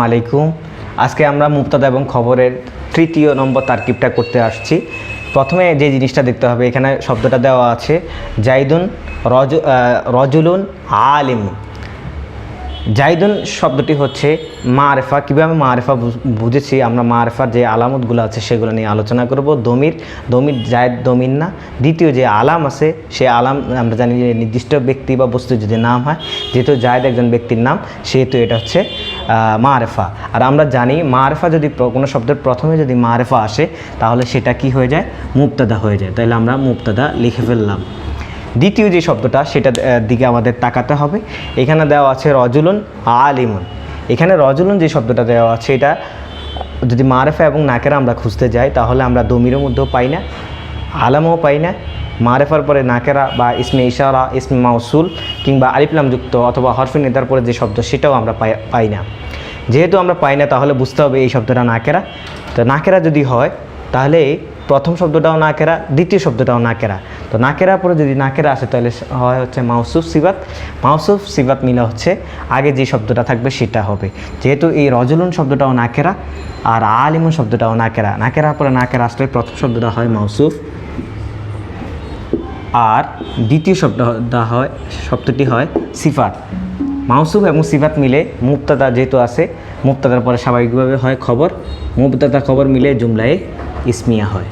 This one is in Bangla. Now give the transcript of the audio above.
আলাইকুম। আজকে আমরা মুক্তাদা এবং খবরের তৃতীয় নম্বর তারকিবটা করতে আসছি। প্রথমে যে জিনিসটা দেখতে হবে, এখানে শব্দটা দেওয়া আছে, জাইদুন রজ রজুলুন আলিম। জাইদুন শব্দটি হচ্ছে মারেফা। কীভাবে মারেফা বুঝ- বুঝেছি? আমরা মারেফার যে আলামতগুলো আছে সেগুলো নিয়ে আলোচনা করব। দমির দমির জায়দ দমির না। দ্বিতীয় যে আলাম আছে, সে আলাম আমরা জানি যে নির্দিষ্ট ব্যক্তি বা বস্তু যদি নাম হয়, যেহেতু জায়দ একজন ব্যক্তির নাম, সেহেতু এটা হচ্ছে মারেফা। আর আমরা জানি মারেফা যদি কোনো শব্দের প্রথমে যদি মারেফা আসে, তাহলে সেটা কি হয়ে যায়? মুক্তাদা হয়ে যায়। তাহলে আমরা মুক্তাদা লিখে ফেললাম। দ্বিতীয় যে শব্দটা সেটা দিকে আমাদের তাকাতে হবে। এখানে দেওয়া আছে রজুলুন আলিমুন। এখানে রজুলুন যে শব্দটা দেওয়া আছে, এটা, যদি মারেফা এবং নাকেরা আমরা খুঁজতে যাই, তাহলে আমরা দমিরের মধ্যেও পাই না, আলামও পাই না। মারেফার পরে নাকেরা বা ইসমে ইশারা, ইসমে মাউসুল কিংবা আলিফলাম যুক্ত অথবা হরফি নেতার পরে যে শব্দ, সেটাও আমরা পাই না। যেহেতু আমরা পাই না, তাহলে বুঝতে হবে এই শব্দটা নাকেরা। তো নাকেরা যদি হয় তাহলে প্রথম শব্দটাও না কেরা দ্বিতীয় শব্দটাও না কেরা তো নাকেরা পরে যদি নাকেরা আসে, তাহলে হয় হচ্ছে মাউসুফ সিবাত মাউসুফ সিবাত মিলা হচ্ছে আগে যে শব্দটা থাকবে সেটা হবে। যেহেতু এই রজলুন শব্দটাও না কেরা আর আলিমুন শব্দটাও নাকেরা। নাকেরা পরে না কেরা আসলে প্রথম শব্দটা হয় মাউসুফ। আর দ্বিতীয় শব্দটা হয়, শব্দটি হয় সিফাত। মাউসুফ এবং সিফাত মিলে মুক্তাদা যেহেতু আছে মুক্তাদার পরে স্বাভাবিকভাবে হয় খবর। মুক্তাদা খবর মিলে জুমলায় ইসমিয়া হয়